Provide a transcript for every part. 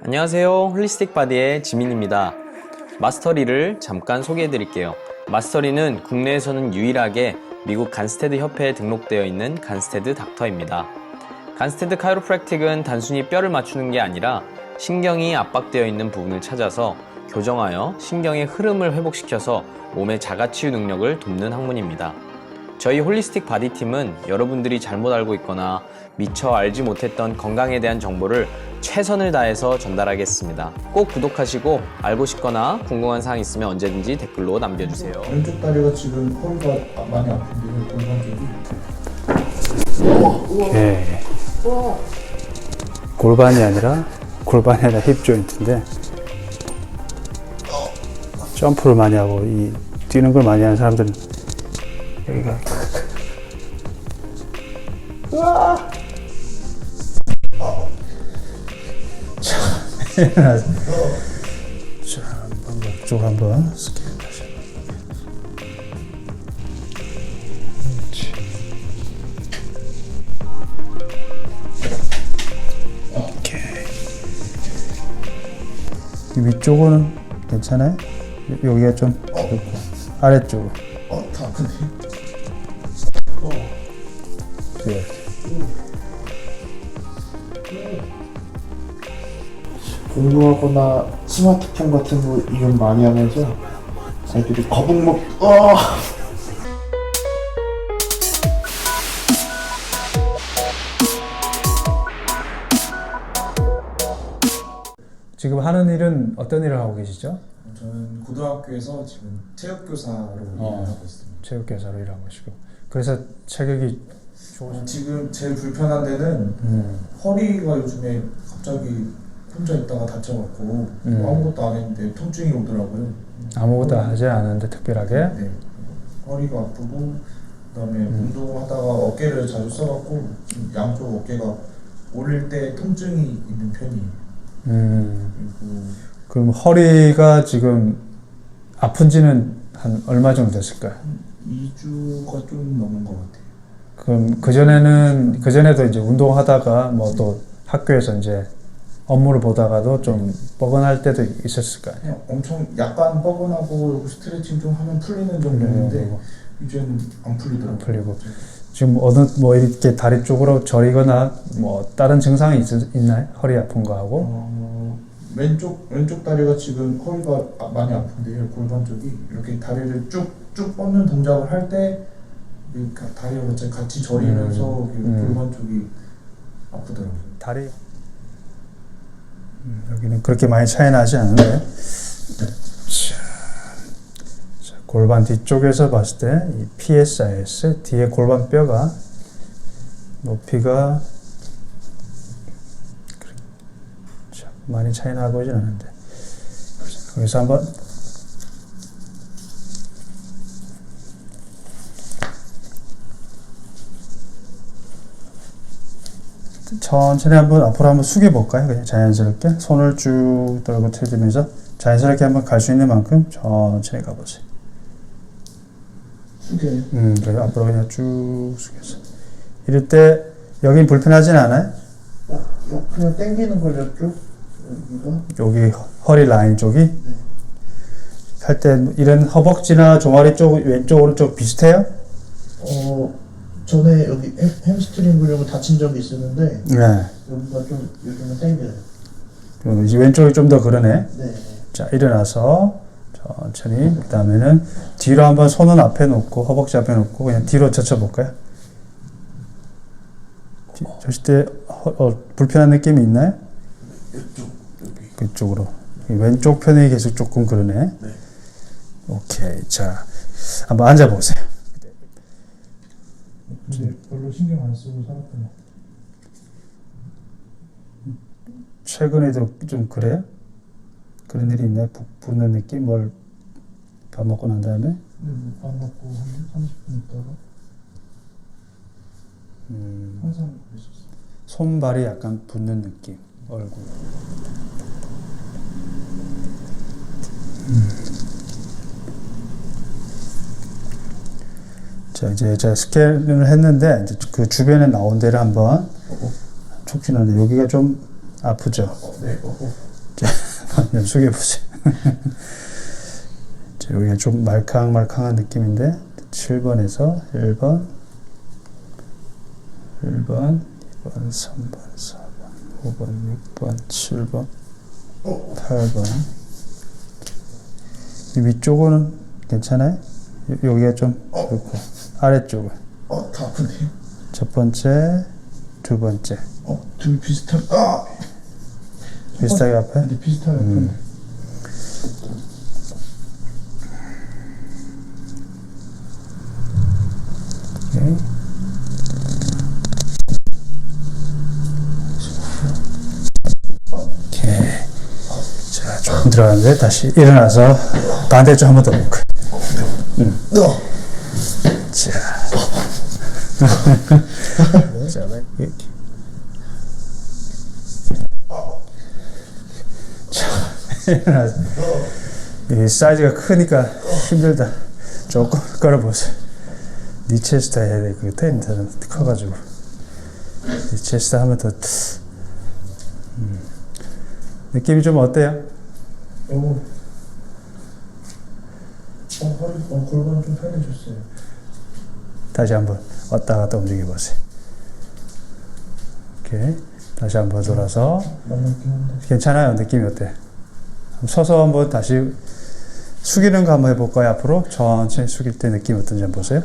안녕하세요. 홀리스틱 바디의 지민입니다. 마스터리를 잠깐 소개해 드릴게요. 마스터리는 국내에서는 유일하게 미국 간스테드 협회에 등록되어 있는 간스테드 닥터입니다. 간스테드 카이로프랙틱은 단순히 뼈를 맞추는 게 아니라 신경이 압박되어 있는 부분을 찾아서 교정하여 신경의 흐름을 회복시켜서 몸의 자가치유 능력을 돕는 학문입니다. 저희 홀리스틱 바디팀은 여러분들이 잘못 알고 있거나 미처 알지 못했던 건강에 대한 정보를 최선을 다해서 전달하겠습니다. 꼭 구독하시고 알고 싶거나 궁금한 사항 있으면 언제든지 댓글로 남겨주세요. 왼쪽 다리가 지금 허리가 아- 많이. 골반 쪽이. 오케이. 골반이 아니라 골반이 아니라 힙 조인트인데 점프를 많이 하고 이 뛰는 걸 많이 하는 사람들은 여기가 자, 한번 목쪽 한번 스캔 다시 한번. 오케이. 이 위쪽은 괜찮아요? 여- 여기가 좀 그렇고 아래쪽은 어, 다 아프네. 네. 운동하거나 스마트폰 같은 거 이용 많이 하면서 아이들이 거북목, 어! 지금 하는 일은 어떤 일을 하고 계시죠? 저는 고등학교에서 지금 체육교사로 어. 일하고 있습니다. 체육교사로 일하고 계시고 그래서 체격이 어, 지금 제일 불편한 데는 음. 허리가 요즘에 갑자기 혼자 있다가 다쳐갖고 음. 아무것도 안 했는데 통증이 오더라고요. 아무것도 하지 않았는데 특별하게 네. 허리가 아프고 그다음에 운동하다가 어깨를 자주 써갖고 좀 양쪽 어깨가 올릴 때 통증이 있는 편이에요. 음. 그리고 그럼 허리가 지금 아픈지는 한 얼마 정도 됐을까요? 2주가 좀 넘은 것 같아요. 그럼 그 전에는 그 전에도 이제 운동하다가 뭐 또 학교에서 이제 업무를 보다가도 좀 뻐근할 때도 있었을 거아요 그냥 엄청 약간 뻐근하고 스트레칭 좀 하면 풀리는 정도인데 이제는 안 풀리더라고요. 안 풀리고. 지금 어느 뭐 이렇게 다리 쪽으로 저리거나 뭐 다른 증상이 있, 있나요? 허리 아픈 거 하고? 어, 왼쪽 왼쪽 다리가 지금 허리가 아- 많이 아픈데요. 골반 쪽이 이렇게 다리를 쭉쭉 뻗는 동작을 할때 그 다리가 같이 저리면서 음, 그 음. 골반 쪽이 아프더라고요. 다리 음, 여기는 그렇게 많이 차이 나지 않은데. 자, 자, 골반 뒤쪽에서 봤을 때 이 PSIS 뒤에 골반 뼈가 높이가 많이 차이 나보진 않은데. 거기서 한번 천천히 한번 앞으로 한번 숙여 볼까요? 그냥 자연스럽게 손을 쭉 들고 틀면서 자연스럽게 한번 갈 수 있는 만큼 천천히 가보세요. 숙여요. 음, 그래서 앞으로 그냥 쭉 숙여서 이럴 때 여긴 불편하진 않아요? 어, 어, 그냥 당기는 거죠 쭉 여기가 여기 허리 라인 쪽이 할때 이런 허벅지나 종아리 쪽 왼쪽 오른쪽 비슷해요? 어 전에 여기 햄, 햄스트링 근육을 다친 적이 있었는데 네. 여기가 좀 요즘은 당겨요. 그럼 이제 왼쪽이 좀 더 그러네. 네. 자 일어나서 천천히 그 다음에는 뒤로 한번 손은 앞에 놓고 허벅지 앞에 놓고 그냥 뒤로 젖혀 볼까요? 젖을 때 허- 어, 불편한 느낌이 있나요? 이쪽 여기. 그쪽으로 이 왼쪽 편이 계속 조금 그러네. 네. 오케이 자 한번 앉아 보세요. 근데 별로 신경 안 쓰고 살았더니 최근에도 좀 그래요? 그런 일이 있나요? 부, 부는 느낌? 뭘 밥 먹고 난 다음에? 근데 뭐밥 먹고 한 30분 있다가 음, 항상 그랬었어요. 손발이 약간 붓는 느낌 얼굴 음. 자 이제 제가 스캔을 했는데 이제 그 주변에 나온 데를 한번 촉진하는데 여기가 좀 아프죠? 어, 네. 어, 어. 좀 숙여보세요. 자, 여기가 좀 말캉말캉한 느낌인데 7번에서 1번 1번 2번 3번 4번 5번 6번 7번 어. 8번 이 위쪽은 괜찮아요? 여- 여기가 좀 어. 그렇고 아래쪽은 어, 다 아픈데요? 첫 번째 두 번째 어, 둘 비슷한. 아! 비슷하게 아파요? 근데 비슷하게. 오케이. 오케이. 자, 조금 들어갔는데 다시 일어나서 반대쪽 한 번 더 볼까요? 어. 이 사이즈가 크니까 힘들다. 조금 걸어보세요. 니 체스트 해야 돼. 그 텐트는 커가지고. 니 체스트 하면 더, 음. 느낌이 좀 어때요? 어. 어, 허리, 어, 골반 좀 편해졌어요. 다시 한번 왔다 갔다 움직여 보세요. 오케이. 다시 한번 돌아서. 괜찮아요? 느낌이 어때? 서서 한번 다시 숙이는 거 한번 해볼까요? 앞으로 천천히 숙일 때 느낌 어떤지 한번 보세요.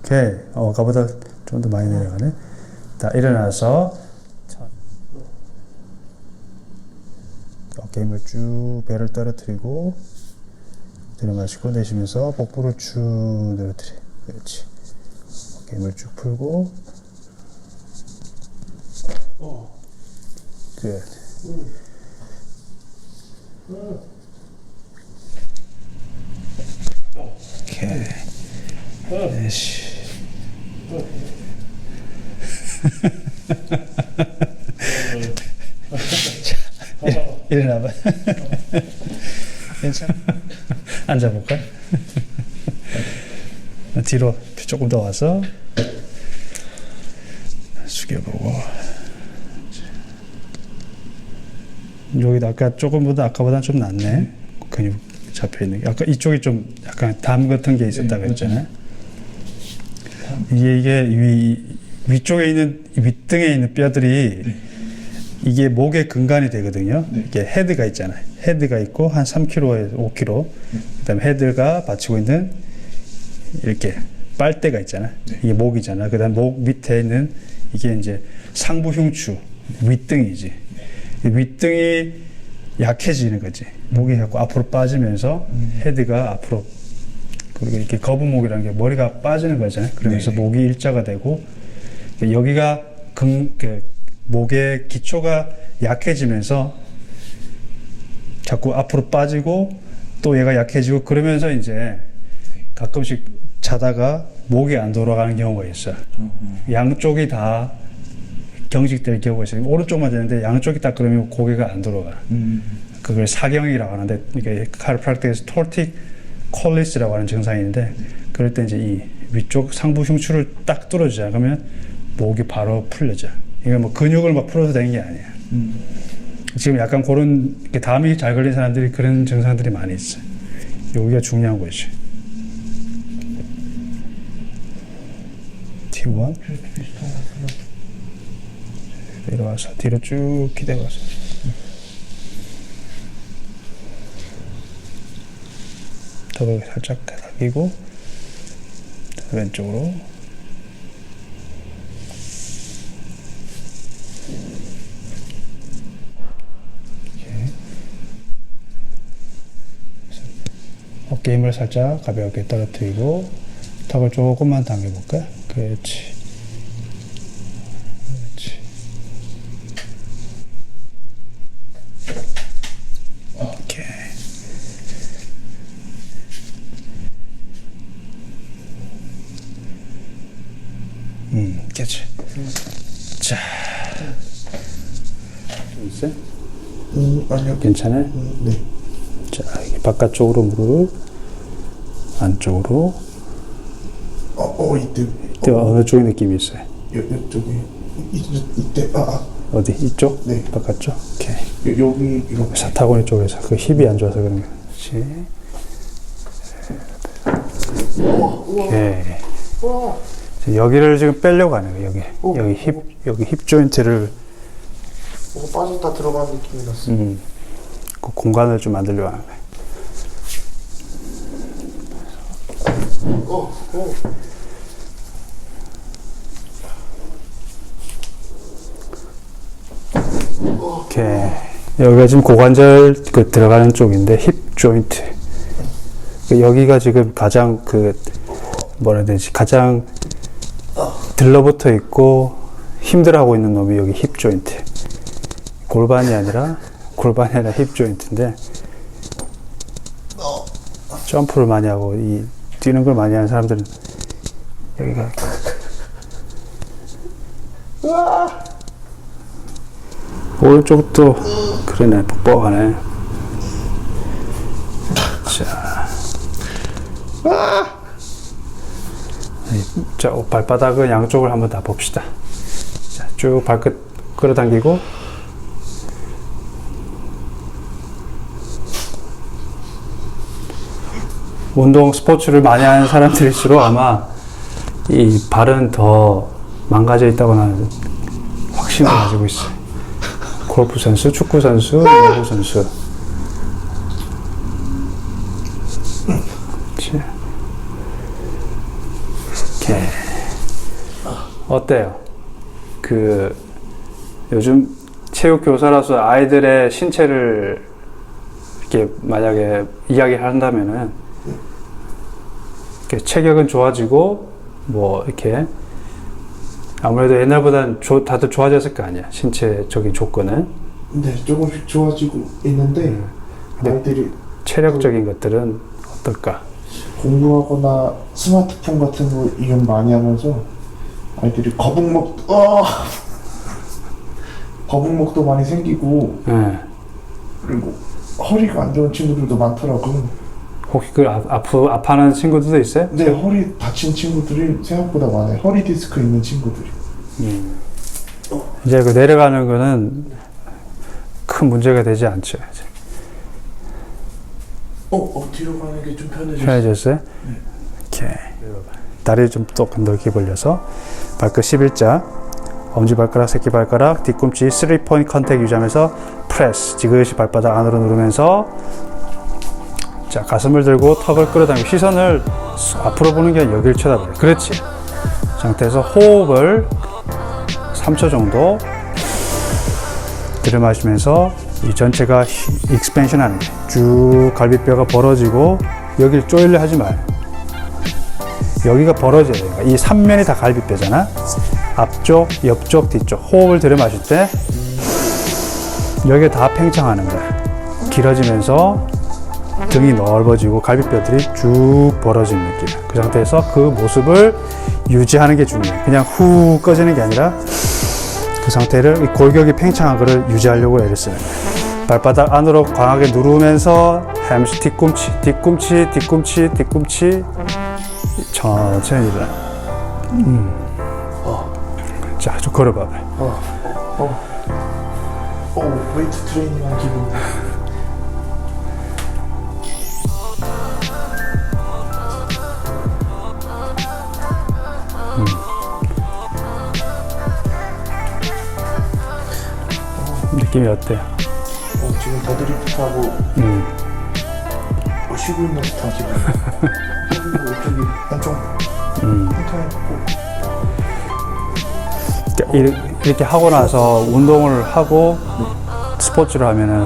오케이. 어, 아까보다 좀 더 많이 내려가네. 자, 일어나서 천- 어깨 힘을 쭉 배를 떨어뜨리고 들이마시고 내쉬면서 복부를 쭉 늘어뜨려. 그렇지. 어깨 힘을 쭉 풀고 Good. 오케이. 일- 일어나봐. 괜찮아? 앉아볼까? 뒤로 조금 더 와서 숙여보고. 여기도 아까 조금보다 아까보다 좀 낫네. 근육 잡혀 있는 게. 아까 이쪽이 좀 약간 담 같은 게 있었다고 네, 했잖아요. 이게 이게 위 위쪽에 있는 윗등에 있는 뼈들이 이게 목의 근간이 되거든요. 이게 헤드가 있잖아요. 헤드가 있고 한 3kg에서 5kg. 그다음에 헤드가 받치고 있는 이렇게 빨대가 있잖아요. 이게 목이잖아. 그다음 목 밑에 있는 이게 이제 상부 흉추 윗등이지. 이 윗등이 약해지는 거지. 목이 자꾸 앞으로 빠지면서 헤드가 앞으로 그리고 이렇게 거북목이라는 게 머리가 빠지는 거잖아요. 그러면서 네. 목이 일자가 되고 여기가 근, 그 목의 기초가 약해지면서 자꾸 앞으로 빠지고 또 얘가 약해지고 그러면서 이제 가끔씩 자다가 목이 안 돌아가는 경우가 있어요. 양쪽이 다 경직될 경우가 있어요. 오른쪽만 되는데 양쪽이 딱 그러면 고개가 안 돌아가. 음. 그걸 사경이라고 하는데 이게 카르프락틱에서 톨틱 콜리스라고 하는 증상인데 그럴 때 이제 이 위쪽 상부 흉추를 딱 뚫어주잖아. 그러면 목이 바로 풀려져. 이게 뭐 근육을 막 풀어도 되는 게 아니야. 음. 지금 약간 그런 담이 잘 걸린 사람들이 그런 증상들이 많이 있어요. 여기가 중요한 거지. T1 비슷한 것 같아요. 내려와서 뒤로 쭉 기대가서 더블 살짝 당기고 왼쪽으로 힘을 살짝 가볍게 떨어뜨리고 턱을 조금만 당겨볼까요? 그렇지 그렇지 오케이. 음, 그치. 자. 좀 있어요? 음, 아니요. 괜찮아요? 음, 네. 자, 바깥쪽으로 무릎, 안쪽으로. 어, 어, 이때. 이때 어느 쪽의 느낌이 있어요? 요, 요쪽에. 이, 이때 아, 아 어디 이쪽? 네. 바깥쪽? 오케이. 요- 여기 이렇게 사타구니 쪽에서 그 힙이 안 좋아서 그런 거지. 오케이. 자, 여기를 지금 빼려고 하는 거예요. 여기 여기 힙 여기 힙 조인트를 뭐가 빠졌다 들어가는 느낌이 났어. 음, 그 공간을 좀 만들려고 하는 거예요. 어, 어. 오케이. 여기가 지금 고관절 그 들어가는 쪽인데 힙 조인트. 그 여기가 지금 가장 그 뭐라 해야 되지? 가장 들러붙어 있고 힘들어하고 있는 놈이 여기 힙 조인트. 골반이 아니라 골반이 아니라 힙 조인트인데 점프를 많이 하고 이 뛰는 걸 많이 하는 사람들은 여기가 오른쪽도 그러네. 뻑뻑하네. 자, 이- 자 어, 발바닥은 양쪽을 한번 다 봅시다. 자, 쭉 발끝 끌어당기고 운동 스포츠를 많이 하는 사람들일수록 아마 이 발은 더 망가져 있다고 나는 확신을 가지고 있어요. 골프 선수, 축구 선수, 야구 선수. 오케이. 어때요? 그 요즘 체육 교사라서 아이들의 신체를 이렇게 만약에 이야기를 한다면은 이렇게 체격은 좋아지고 뭐 이렇게 아무래도 옛날보다는 조- 다들 좋아졌을 거 아니야 신체적인 조건은 네, 조금씩 좋아지고 있는데 네. 아이들이 체력적인 것들은 어떨까? 공부하거나 스마트폰 같은 거 이용 많이 하면서 아이들이 거북목 어 거북목도 많이 생기고 예. 그리고 허리가 안 좋은 친구들도 많더라고요. 혹시 그 아, 아프 아파하는 친구들도 있어요? 근데 허리 다친 친구들이 생각보다 많아요. 허리 디스크 있는 친구들이. 이제 그 내려가는 거는 큰 문제가 되지 않죠. 이제. 어, 어 뒤로 가는 게 좀 편해졌어. 편해졌어요? 오케이. 다리 좀또 넓게 벌려서 발끝 11자 엄지발가락, 새끼발가락, 뒤꿈치 3포인트 컨택 유지하면서 프레스 지그시 발바닥 안으로 누르면서 자 가슴을 들고 턱을 끌어당기고 시선을 수- 앞으로 보는 게 아니라 여기를 쳐다봐요 그렇지. 상태에서 호흡을 3초 정도 들이마시면서 이 전체가 히- 익스펜션 하는 거예요 쭉 갈비뼈가 벌어지고 여기를 쪼일려 하지 마요 여기가 벌어져야 돼요 이 3면이 다 갈비뼈잖아. 앞쪽, 옆쪽, 뒤쪽 호흡을 들이마실 때 여기 다 팽창하는 거야. 길어지면서 등이 넓어지고 갈비뼈들이 쭉 벌어지는 느낌 그 상태에서 그 모습을 유지하는 게 중요해 그냥 후 꺼지는 게 아니라 그 상태를 이 골격이 팽창한 거를 유지하려고 애를 쓰는 거야 발바닥 안으로 강하게 누르면서 햄스 뒤꿈치 뒤꿈치 뒤꿈치 뒤꿈치 천천히 일어나 음. 자, 좀 걸어봐봐요. 어, 웨이트 트레이닝한 기분. 느낌이 어때요? 어, 지금 더 드리프트하고 음. 어, 쉬고 있는 듯한 기분. 그리고 이쪽이 엄청 음. 팽창해갖고 그러니까 이- 이렇게 하고 나서 운동을 하고 스포츠를 하면은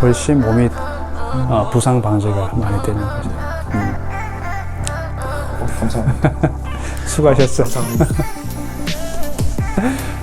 훨씬 몸이 어, 부상 방지가 많이 되는 거죠. 어, 감사합니다. 수고하셨어. 감사합니다.